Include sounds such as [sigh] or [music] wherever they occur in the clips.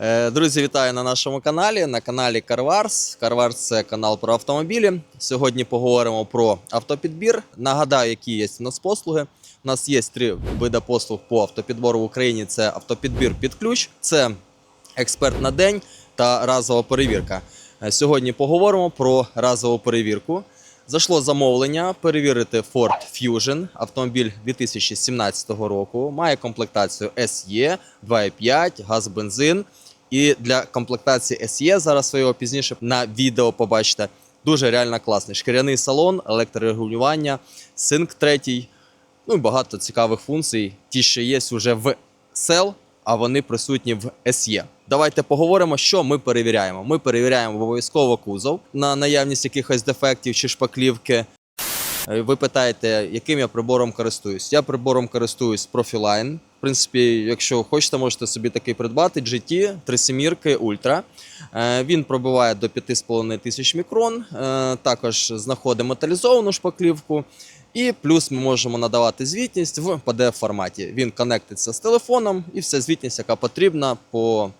Е, Друзі, вітаю на нашому каналі. На каналі CarWars. CarWars – це канал про автомобілі. Сьогодні поговоримо про автопідбір. Нагадаю, які є у нас послуги. У нас є три види послуг по автопідбору в Україні: це автопідбір під ключ, це експерт на день та разова перевірка. Е, Сьогодні поговоримо про разову перевірку. Зайшло замовлення перевірити Ford Fusion, автомобіль 2017 року. Має комплектацію SE, 2.5, газ, бензин. І для комплектації SE, зараз ви його пізніше на відео побачите. Дуже реально класний. Шкіряний салон, електрорегулювання, синк третій. Ну і багато цікавих функцій. Ті, що є вже в SEL, а вони присутні в SE. Давайте поговоримо, що ми перевіряємо. Ми перевіряємо обов'язково кузов на наявність якихось дефектів чи шпаклівки. Е, Ви питаєте, яким я прибором користуюсь? Я прибором користуюсь Profiline. В принципі, якщо хочете, можете собі такий придбати. GT 37 Ultra. Він пробиває до 5,5 тисяч мікрон. Е, Також знаходить металізовану шпаклівку. І плюс ми можемо надавати звітність в pdf форматі. Він конектиться з телефоном, і вся звітність, яка потрібна по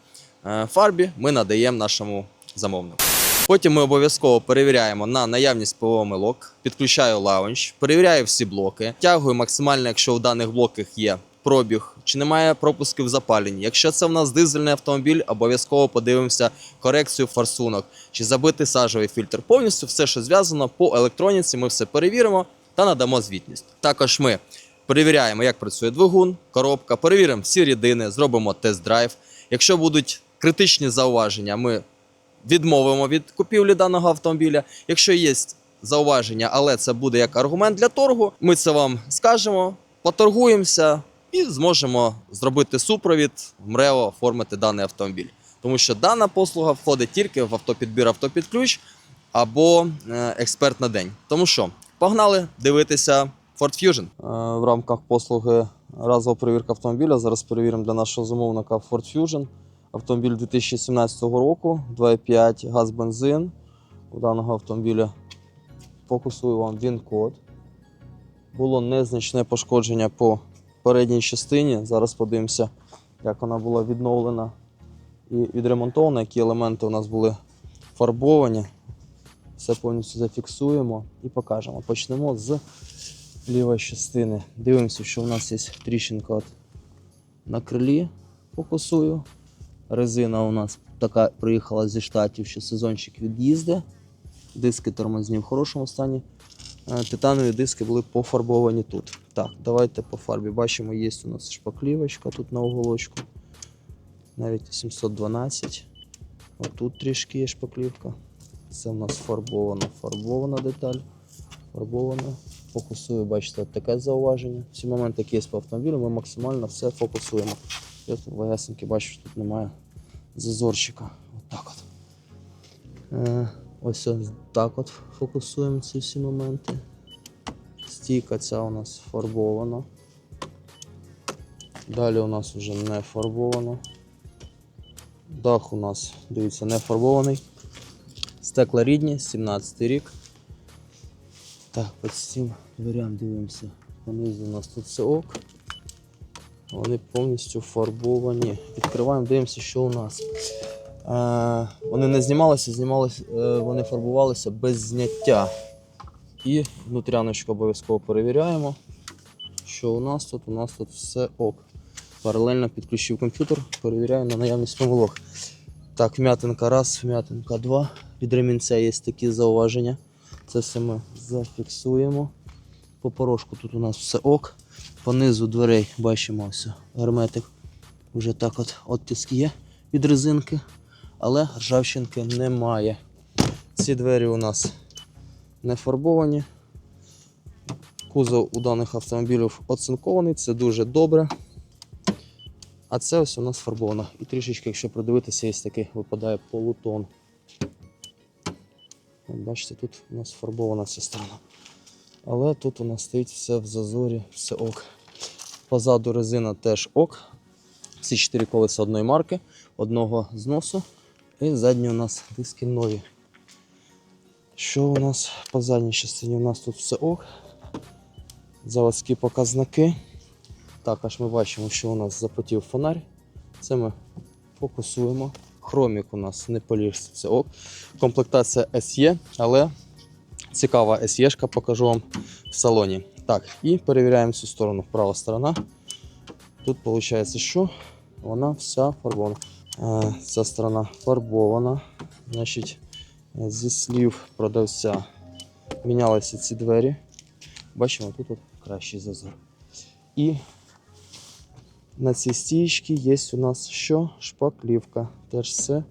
е, фарбі, ми надаємо нашому замовнику. Потім ми обов'язково перевіряємо на наявність помилок, підключаю лаунч, перевіряю всі блоки, тягую максимально, якщо у даних блоках є пробіг, чи немає пропусків в запаленні. Якщо це в нас дизельний автомобіль, обов'язково подивимося корекцію форсунок, чи забитий сажовий фільтр. Повністю все, що зв'язано по електроніці, ми все перевіримо та надамо звітність. Також ми перевіряємо, як працює двигун, коробка, перевіримо всі рідини, зробимо тест-драйв. Якщо будуть критичні зауваження, ми відмовимо від купівлі даного автомобіля. Якщо є зауваження, але це буде як аргумент для торгу, ми це вам скажемо, поторгуємося і зможемо зробити супровід МРЕО, оформити даний автомобіль. Тому що дана послуга входить тільки в автопідбір автопідключ або е, експерт на день. Тому що погнали дивитися Ford Fusion. Е, В рамках послуги разова перевірка автомобіля. Зараз перевіримо для нашого замовника Ford Fusion. Автомобіль 2017 року, 2.5 газ бензин. У даного автомобіля фокусую вам він-код. Було незначне пошкодження по передній частині. Зараз подивимося, як вона була відновлена і відремонтована, які елементи у нас були фарбовані. Все повністю зафіксуємо і покажемо. Почнемо з лівої частини. Дивимося, що у нас є тріщинка от на крилі. Фокусую. Резина у нас така приїхала зі штатів, що сезончик від'їзди. Диски тормозні в хорошому стані. Е, Титанові диски були пофарбовані тут. Так, давайте по фарбі. Бачимо, є у нас шпаклівочка тут на уголочку. Навіть 712. Отут трішки є шпаклівка. Це у нас фарбована, фарбована деталь. Фарбована. Фокусую, бачите, таке зауваження. Всі моменти, які є по автомобілю, ми максимально все фокусуємо. Я тут легесеньки бачу, що тут немає зазорчика. Отак от. Е, ось ось так от фокусуємо ці всі моменти. Стійка ця у нас фарбована. Далі у нас вже не фарбовано. Дах у нас, дивіться, не фарбований. Стекла рідні, 17 рік. Так, по цим дверям дивимося. Понизу у нас тут все ок. Вони повністю фарбовані. Відкриваємо, дивимося, що у нас. Е, вони не знімалися, знімалися, е, вони фарбувалися без зняття. І внутряночку обов'язково перевіряємо, що у нас тут, у нас тут все ок. Паралельно підключив комп'ютер, перевіряю на наявність помилок. Так, вм'ятинка раз, вм'ятинка два. Від ремінця є такі зауваження. Це все ми зафіксуємо. По порошку тут у нас все ок. Понизу дверей бачимо ось герметик. Вже так от оттиск є від резинки, але ржавчинки немає. Ці двері у нас не фарбовані. Кузов у даних автомобілів оцинкований, це дуже добре. А це ось у нас фарбовано. І трішечки, якщо придивитися, є такий випадає полутон. Бачите, тут у нас фарбована ця сторона. Але тут у нас стоїть все в зазорі, все ок. Позаду резина теж ок. Всі чотири колеса одної марки, одного зносу. І задні у нас диски нові. Що у нас по задній частині? У нас тут все ок. Заводські показники. Також ми бачимо, що у нас запотів фонарь. Це ми фокусуємо. Хромік у нас не поліжся, це ок. Комплектація SE, але цікава SE-шка, покажу вам в салоні. Так, і перевіряємо цю сторону. Права сторона. Тут виходить, що вона вся фарбована. Е, Ця сторона фарбована. Значить, е, зі слів продавця мінялися ці двері. Бачимо, тут от кращий зазор. І на цій стійці є у нас що? Шпаклівка. Теж все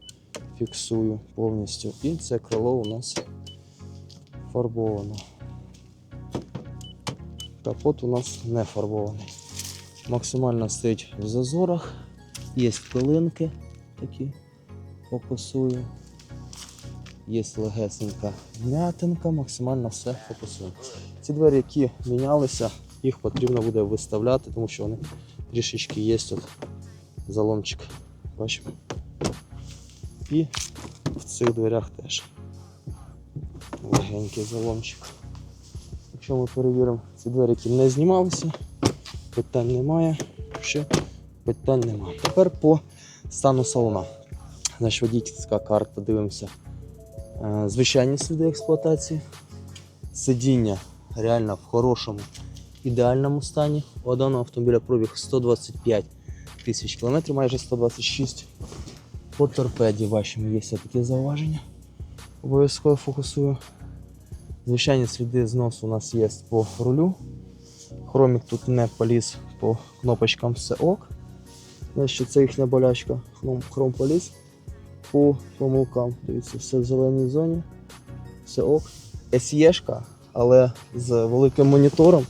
фіксую повністю. І це крило у нас фарбовано. Капот у нас не фарбований. Максимально стоїть в зазорах. Є пилинки такі фокусую. Є легесенька м'ятинка, максимально все фокусує. Ці двері, які мінялися, їх потрібно буде виставляти, тому що вони трішечки є тут заломчик. Бачимо. І в цих дверях теж легенький заломчик. Якщо ми перевіримо ці двері, не знімалися, питань немає. Ще питань немає. Тепер по стану салона. Значить, водійська карта, дивимося. Е, Звичайні сліди експлуатації. Сидіння реально в хорошому, ідеальному стані. У даного автомобіля пробіг 125 тисяч кілометрів, майже 126. По торпеді бачимо, є такі зауваження. Обов'язково фокусую. Звичайні сліди зносу у нас є по рулю. Хромік тут не поліз по кнопочкам все ок. Значить, це їхня болячка. Хром, поліз по помилкам. Дивіться, все в зеленій зоні. Все ок. SE-шка, але з великим монітором,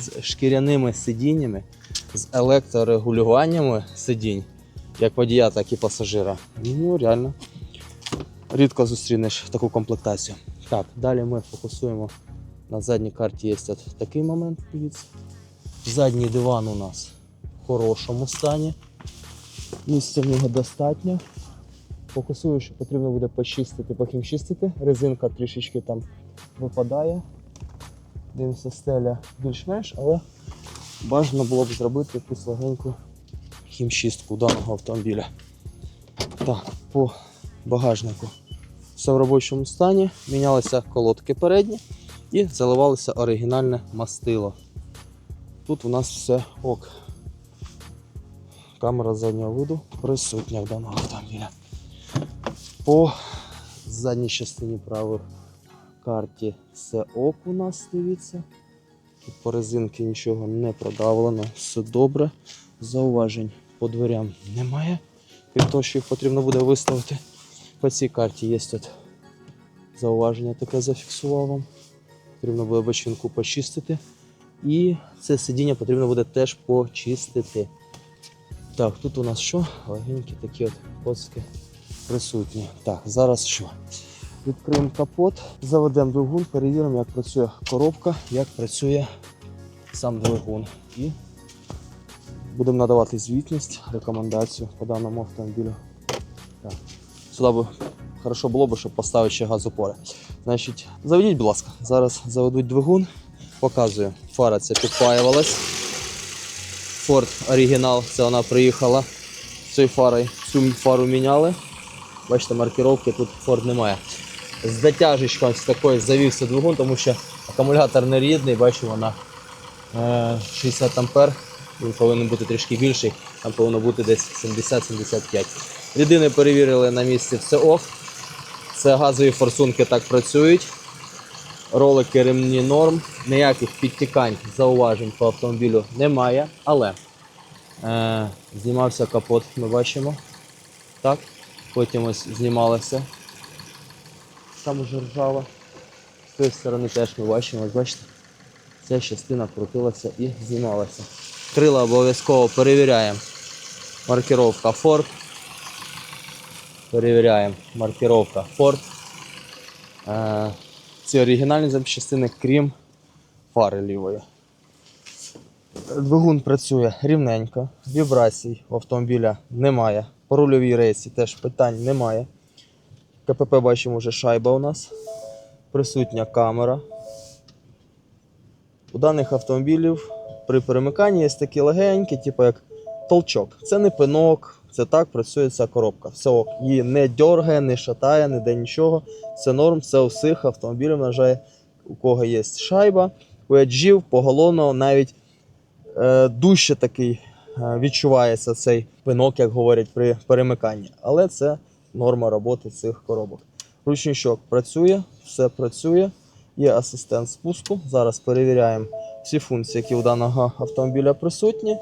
з шкіряними сидіннями, з електрорегулюваннями сидінь, як водія, так і пасажира. Ну, реально. Рідко зустрінеш таку комплектацію. Так, далі ми фокусуємо. На задній карті є такий момент, дивіться. Задній диван у нас в хорошому стані. Місця в нього достатньо. Фокусую, що потрібно буде почистити, похімчистити. Резинка трішечки там випадає. Дивимося, стеля більш-менш, але бажано було б зробити якусь легеньку хімчистку даного автомобіля. Так, по багажнику все в робочому стані. Мінялися колодки передні і заливалося оригінальне мастило. Тут у нас все ок. Камера заднього виду присутня в даного автомобіля. По задній частині правої карті все ок у нас дивіться. Тут по резинки нічого не продавлено, все добре. Зауважень по дверям немає. Крім того, що їх потрібно буде виставити. По цій карті є тут зауваження таке зафіксував вам. Потрібно буде бочинку почистити. І це сидіння потрібно буде теж почистити. Так, тут у нас що? Легенькі такі от коцки присутні. Так, зараз що? Відкриємо капот, заведемо двигун, перевіримо, як працює коробка, як працює сам двигун. І будемо надавати звітність, рекомендацію по даному автомобілю. Так. Сюди би хорошо було б, щоб поставити ще газопори. Значить, заведіть, будь ласка, зараз заведуть двигун, показую. Фара ця підпаювалась. Ford оригінал, це вона приїхала цією фарою. Цю фару міняли. Бачите, маркировки тут Ford немає. З дотяжечком з такою завівся двигун, тому що акумулятор не рідний, бачу, вона е, 60 ампер. Він повинен бути трішки більший, там повинно бути десь 70-75. Рідини перевірили на місці все ок. Це газові форсунки так працюють. Ролики ремні норм, ніяких підтікань, зауважень по автомобілю немає, але е, знімався капот, ми бачимо. Так, потім ось знімалося. Там уже ржава. З цієї сторони теж ми бачимо, ось бачите, ця частина крутилася і знімалася. Крила обов'язково перевіряємо. Маркировка Ford. Перевіряємо маркировка Ford. Е, ці оригінальні запчастини, крім фари лівої. Двигун працює рівненько, вібрацій у автомобіля немає. По рульовій рейсі теж питань немає. КПП бачимо вже шайба у нас. Присутня камера. У даних автомобілів при перемиканні є такі легенькі, типу як толчок. Це не пинок, Це так працює ця коробка. Все ок. Її не дьоргає, не шатає, не де нічого. Це норм, це у всіх автомобілів, на жаль, у кого є шайба, у еджів, поголовно навіть е, дужче такий е, відчувається цей пинок, як говорять при перемиканні. Але це норма роботи цих коробок. Ручничок працює, все працює. Є асистент спуску. Зараз перевіряємо всі функції, які у даного автомобіля присутні.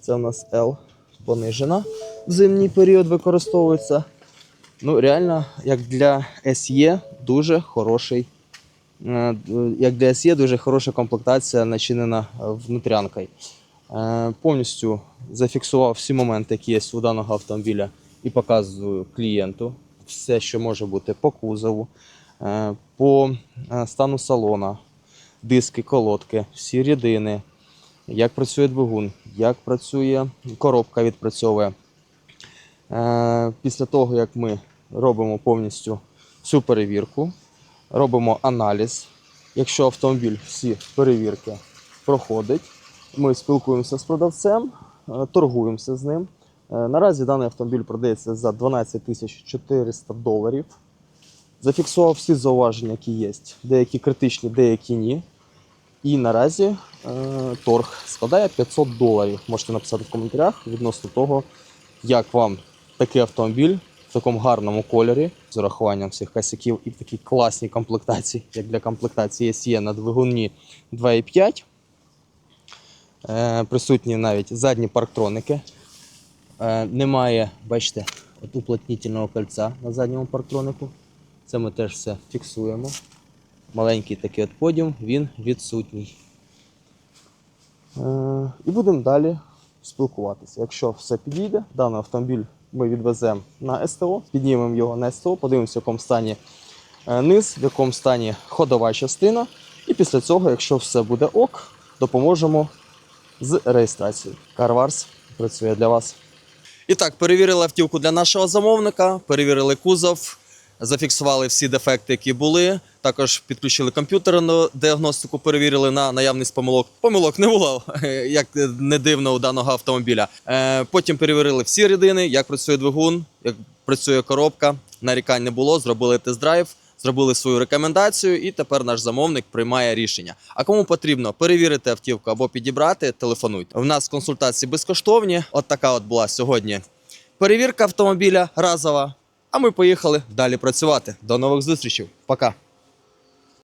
Це у нас L понижена в зимній період використовується. Ну, реально, як для SE, дуже хороший. е, Як для SE, дуже хороша комплектація начинена внутрянкою. Е, Повністю зафіксував всі моменти, які є у даного автомобіля, і показую клієнту все, що може бути по кузову, е, по стану салона, диски, колодки, всі рідини, як працює двигун, як працює коробка відпрацьовує. Е, Після того, як ми робимо повністю всю перевірку, робимо аналіз. Якщо автомобіль всі перевірки проходить, ми спілкуємося з продавцем, е, торгуємося з ним. Е, Наразі даний автомобіль продається за 12 тисяч 400 доларів. Зафіксував всі зауваження, які є. Деякі критичні, деякі ні. І наразі е, торг складає 500 доларів. Можете написати в коментарях відносно того, як вам такий автомобіль в такому гарному кольорі з урахуванням всіх косяків і в такій класній комплектації, як для комплектації SE на двигуні 2.5. Е, присутні навіть задні парктроники. Е, немає, бачите, от уплотнітельного кольця на задньому парктронику. Це ми теж все фіксуємо. Маленький такий от подіум, він відсутній. Е, і будемо далі спілкуватися. Якщо все підійде, даний автомобіль ми відвеземо на СТО, піднімемо його на СТО, подивимося, в якому стані е, низ, в якому стані ходова частина. І після цього, якщо все буде ок, допоможемо з реєстрацією. CarWars працює для вас. І так, перевірили автівку для нашого замовника, перевірили кузов, зафіксували всі дефекти, які були. Також підключили комп'ютерну діагностику, перевірили на наявність помилок. Помилок не було, [laughs] як не дивно у даного автомобіля. Е, Потім перевірили всі рідини, як працює двигун, як працює коробка. Нарікань не було, зробили тест-драйв, зробили свою рекомендацію, і тепер наш замовник приймає рішення. А кому потрібно перевірити автівку або підібрати, телефонуйте. У нас консультації безкоштовні. От така от була сьогодні перевірка автомобіля разова. А ми поїхали далі працювати. До нових зустрічей. Пока.